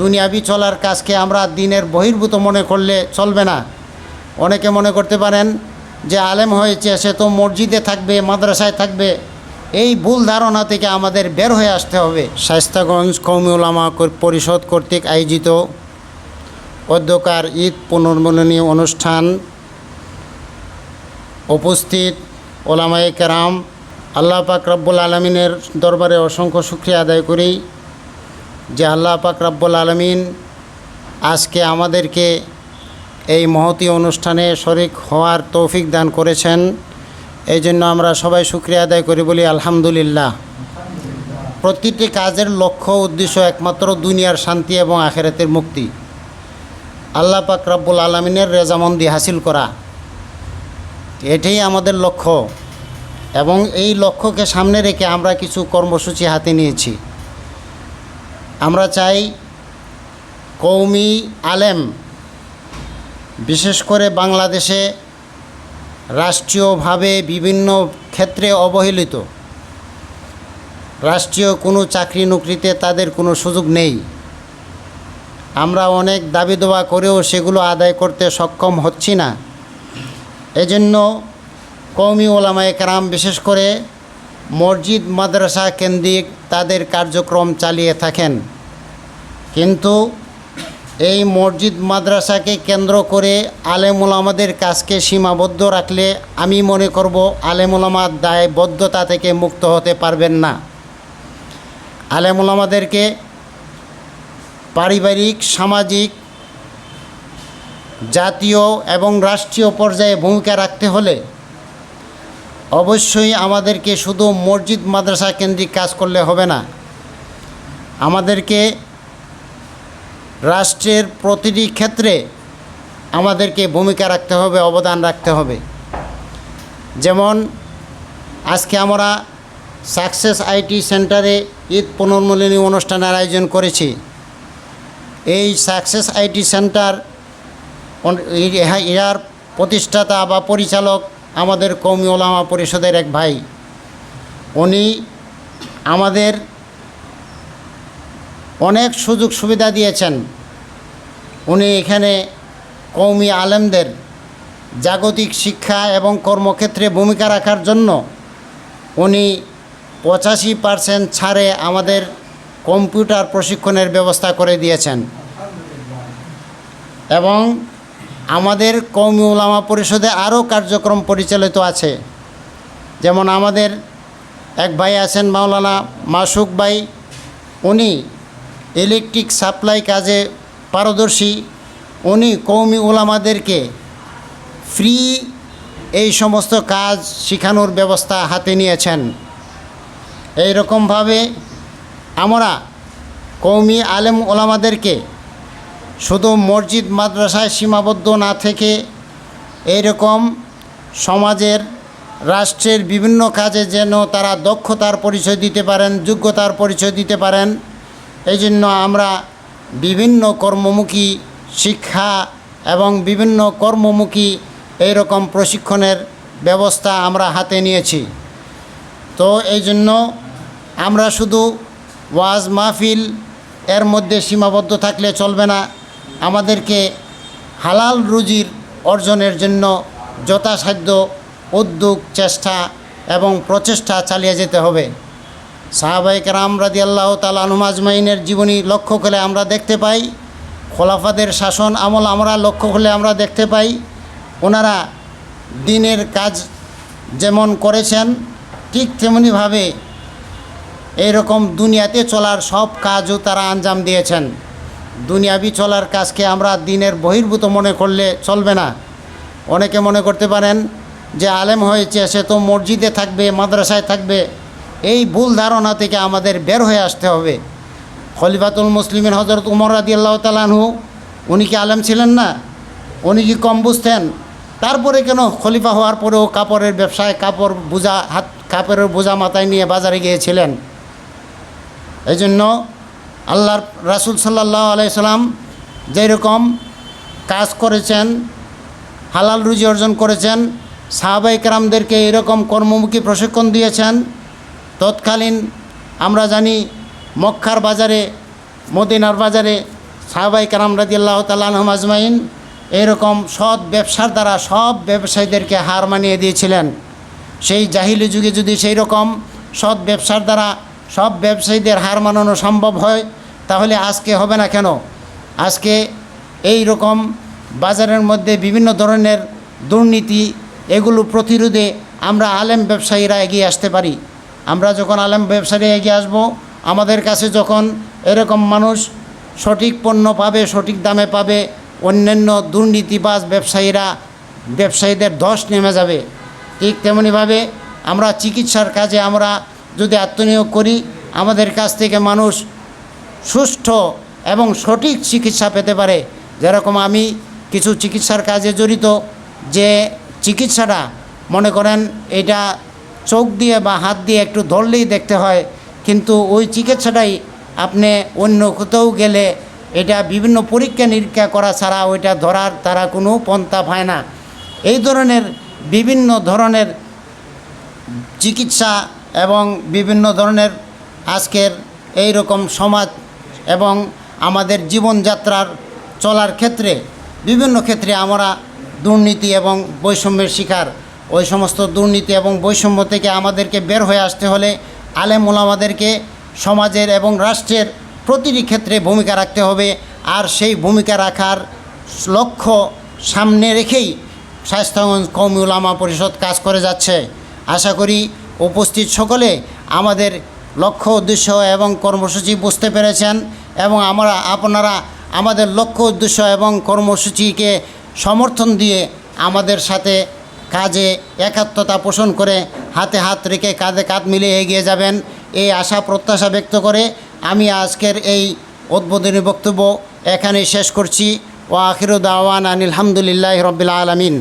দুনিয়াবি চলার কাজকে আমরা দিনের বহির্ভূত মনে করলে চলবে না। অনেকে মনে করতে পারেন যে আলেম হয়েছে, সে তো মসজিদে থাকবে, মাদ্রাসায় থাকবে। এই ভুল ধারণা থেকে আমাদের বের হয়ে আসতে হবে। শাস্তাগঞ্জ কৌমি ওলামা পরিষদ কর্তৃক আয়োজিত অধ্যকার ঈদ পুনর্মিলনী অনুষ্ঠান উপস্থিত ওলামায়ে কেরাম। আল্লাহ পাক রব্বুল আলমিনের দরবারে অসংখ্য শুক্রিয়া আদায় করি। যে আল্লাহ পাক রব্বুল আলমিন আজকে আমাদেরকে এই মহতি অনুষ্ঠানে শরিক হওয়ার তৌফিক দান করেছেন। এই জন্য আমরা সবাই শুক্রিয়া আদায় করি বলি আলহামদুলিল্লাহ। প্রতিটি কাজের লক্ষ্য উদ্দেশ্য একমাত্র দুনিয়ার শান্তি এবং আখেরাতের মুক্তি। আল্লাহ পাক রব্বুল আলমিনের রেজামন্দি হাসিল করা। এটাই আমাদের লক্ষ্য এবং এই লক্ষ্যকে সামনে রেখে আমরা কিছু কর্মসূচি হাতে নিয়েছি। আমরা চাই কৌমি আলেম, বিশেষ করে বাংলাদেশে রাষ্ট্রীয়ভাবে বিভিন্ন ক্ষেত্রে অবহেলিত। রাষ্ট্রীয় কোনো চাকরি নকরিতে তাদের কোনো সুযোগ নেই। আমরা অনেক দাবি দেওয়া করেও সেগুলো আদায় করতে সক্ষম হচ্ছি না। এজন্য কৌমি ওলামায় কেরাম, বিশেষ করে মসজিদ, মাদ্রাসা কেন্দ্রিক তাদের কার্যক্রম চালিয়ে থাকেন। কিন্তু এই মসজিদ মাদ্রাসাকে কেন্দ্র করে আলেমুলামাদের কাজকে সীমাবদ্ধ রাখলে আমি মনে করব আলেমুলামার দায়বদ্ধতা থেকে মুক্ত হতে পারবেন না। আলেমুলামাদেরকে পারিবারিক, সামাজিক, জাতীয় এবং রাষ্ট্রীয় পর্যায়ে ভূমিকা রাখতে হলে অবশ্যই আমাদেরকে শুধু মসজিদ মাদ্রাসা কেন্দ্রিক কাজ করলে হবে না। আমাদেরকে রাষ্ট্রের প্রতিটি ক্ষেত্রে আমাদেরকে ভূমিকা রাখতে হবে, অবদান রাখতে হবে। যেমন, আজকে আমরা সাকসেস আইটি সেন্টারে ঈদ পুনর্মিলনী অনুষ্ঠানের আয়োজন করেছি। এই সাকসেস আইটি সেন্টার ইহার প্রতিষ্ঠাতা বা পরিচালক আমাদের কৌমি ওলামা পরিষদের এক ভাই। উনি আমাদের অনেক সুযোগ সুবিধা দিয়েছেন। উনি এখানে কৌমি আলেমদের জাগতিক শিক্ষা এবং কর্মক্ষেত্রে ভূমিকা রাখার জন্য উনি পঁচাশি পার্সেন্ট ছাড়ে আমাদের কম্পিউটার প্রশিক্ষণের ব্যবস্থা করে দিয়েছেন। এবং আমাদের কৌমি ওলামা পরিষদে আরও কার্যক্রম পরিচালিত আছে। যেমন আমাদের এক ভাই আছেন মাওলানা মাসুক ভাই, উনি ইলেকট্রিক সাপ্লাই কাজে পারদর্শী। উনি কৌমি ওলামাদেরকে ফ্রি এই সমস্ত কাজ শেখানোর ব্যবস্থা হাতে নিয়েছেন। এই রকমভাবে আমরা কৌমি আলেম ওলামাদেরকে শুধু মসজিদ, মাদ্রাসায় সীমাবদ্ধ না থেকে এইরকম সমাজের, রাষ্ট্রের বিভিন্ন কাজে যেন তারা দক্ষতার পরিচয় দিতে পারেন, যোগ্যতার পরিচয় দিতে পারেন এই জন্য আমরা বিভিন্ন কর্মমুখী শিক্ষা এবং বিভিন্ন কর্মমুখী এইরকম প্রশিক্ষণের ব্যবস্থা আমরা হাতে নিয়েছি। তো এই জন্য আমরা শুধু ওয়াজ মাহফিল এর মধ্যে সীমাবদ্ধ থাকলে চলবে না। আমাদেরকে হালাল রুজির অর্জনের জন্য যথাসাধ্য উদ্যোগ, চেষ্টা এবং প্রচেষ্টা চালিয়ে যেতে হবে। সাহাবাইক রাম রাদি আল্লাহ তালানুম আজমাইনের জীবনী লক্ষ্য করে আমরা দেখতে পাই, খোলাফাদের শাসন আমল আমরা লক্ষ্য করলে আমরা দেখতে পাই, ওনারা দিনের কাজ যেমন করেছেন, ঠিক তেমনিভাবে এইরকম দুনিয়াতে চলার সব কাজও তারা আঞ্জাম দিয়েছেন। দুনিয়াবি চলার কাজকে আমরা দিনের বহির্ভূত মনে করলে চলবে না। অনেকে মনে করতে পারেন যে আলেম হয়েছে, সে তো মসজিদে থাকবে, মাদ্রাসায় থাকবে এই ভুল ধারণা থেকে আমাদের বের হয়ে আসতে হবে। খলিফাতুল মুসলিমের হজরত উমর রাদি আল্লাহ তালানহু উনি কি আলেম ছিলেন না? উনি কি কম বুঝতেন? তারপরে কেন খলিফা হওয়ার পরেও কাপড়ের ব্যবসায় কাপড় বোঝা, হাত, কাপড়ের বোঝা মাথায় নিয়ে বাজারে গিয়েছিলেন? এই জন্য আল্লাহর রাসুল সাল্লাহ আলাইসাল্লাম যেরকম কাজ করেছেন, হালাল রুজি অর্জন করেছেন সাহাবাই কারামদেরকে এরকম কর্মমুখী প্রশিক্ষণ দিয়েছেন তৎকালীন আমরা জানি মক্কার বাজারে, মদিনার বাজারে সাহাবাই কারাম রাদিয়াল্লাহ তাল্লাহম আজমাইন এরকম সৎ ব্যবসার দ্বারা সব ব্যবসায়ীদেরকে হার মানিয়ে দিয়েছিলেন। সেই জাহিলি যুগে যদি সেই রকম সৎ ব্যবসার দ্বারা সব ব্যবসায়ীদের হার মানানো সম্ভব হয়, তাহলে আজকে হবে না কেন? আজকে এই রকম বাজারের মধ্যে বিভিন্ন ধরনের দুর্নীতি, এগুলো প্রতিরোধে আমরা আলেম ব্যবসায়ীরা এগিয়ে আসতে পারি। আমরা যখন আলেম ব্যবসায়ী এগিয়ে আসব, আমাদের কাছে যখন এরকম মানুষ সঠিক পণ্য পাবে, সঠিক দামে পাবে, অন্যান্য দুর্নীতিবাজ ব্যবসায়ীরা ব্যবসায়ীদের ধস নেমে যাবে। ঠিক তেমনিভাবে আমরা চিকিৎসার কাজে আমরা যদি আত্মনিয়োগ করি, আমাদের কাছ থেকে মানুষ সুষ্ঠু এবং সঠিক চিকিৎসা পেতে পারে। যেরকম আমি কিছু চিকিৎসার কাজে জড়িত, যে চিকিৎসাটা মনে করেন এটা চোখ দিয়ে বা হাত দিয়ে একটু ধরলেই দেখতে হয়, কিন্তু ওই চিকিৎসাটাই আপনি অন্য কোথাও গেলে এটা বিভিন্ন পরীক্ষা নিরীক্ষা করা ছাড়া ওইটা ধরার তারা কোনো পন্থা পায় না। এই ধরনের বিভিন্ন ধরনের চিকিৎসা এবং বিভিন্ন ধরনের আজকের এই রকম সমাজ এবং আমাদের জীবনযাত্রার চলার ক্ষেত্রে বিভিন্ন ক্ষেত্রে আমরা দুর্নীতি এবং বৈষম্যের শিকার। ওই সমস্ত দুর্নীতি এবং বৈষম্য থেকে আমাদেরকে বের হয়ে আসতে হলে আলেম ওলামাদেরকে সমাজের এবং রাষ্ট্রের প্রতিটি ক্ষেত্রে ভূমিকা রাখতে হবে। আর সেই ভূমিকা রাখার লক্ষ্য সামনে রেখেই স্বাস্থ্যগঞ্জ কৌমি উলামা পরিষদ কাজ করে যাচ্ছে। আশা করি উপস্থিত সকলে আমাদের লক্ষ্য, উদ্দেশ্য এবং কর্মসূচি বুঝতে পেরেছেন এবং আমরা, আপনারা আমাদের লক্ষ্য, উদ্দেশ্য এবং কর্মসূচিকে সমর্থন দিয়ে আমাদের সাথে কাজে একাত্মতা পোষণ করে হাতে হাত রেখে কাঁধে কাঁধ মিলিয়ে এগিয়ে যাবেন এই আশা প্রত্যাশা ব্যক্ত করে আমি আজকের এই উদ্বোধনী বক্তব্য এখানেই শেষ করছি। ও আখির দাওয়ান আনিলহামদুলিল্লাহ রবিল আলমিন।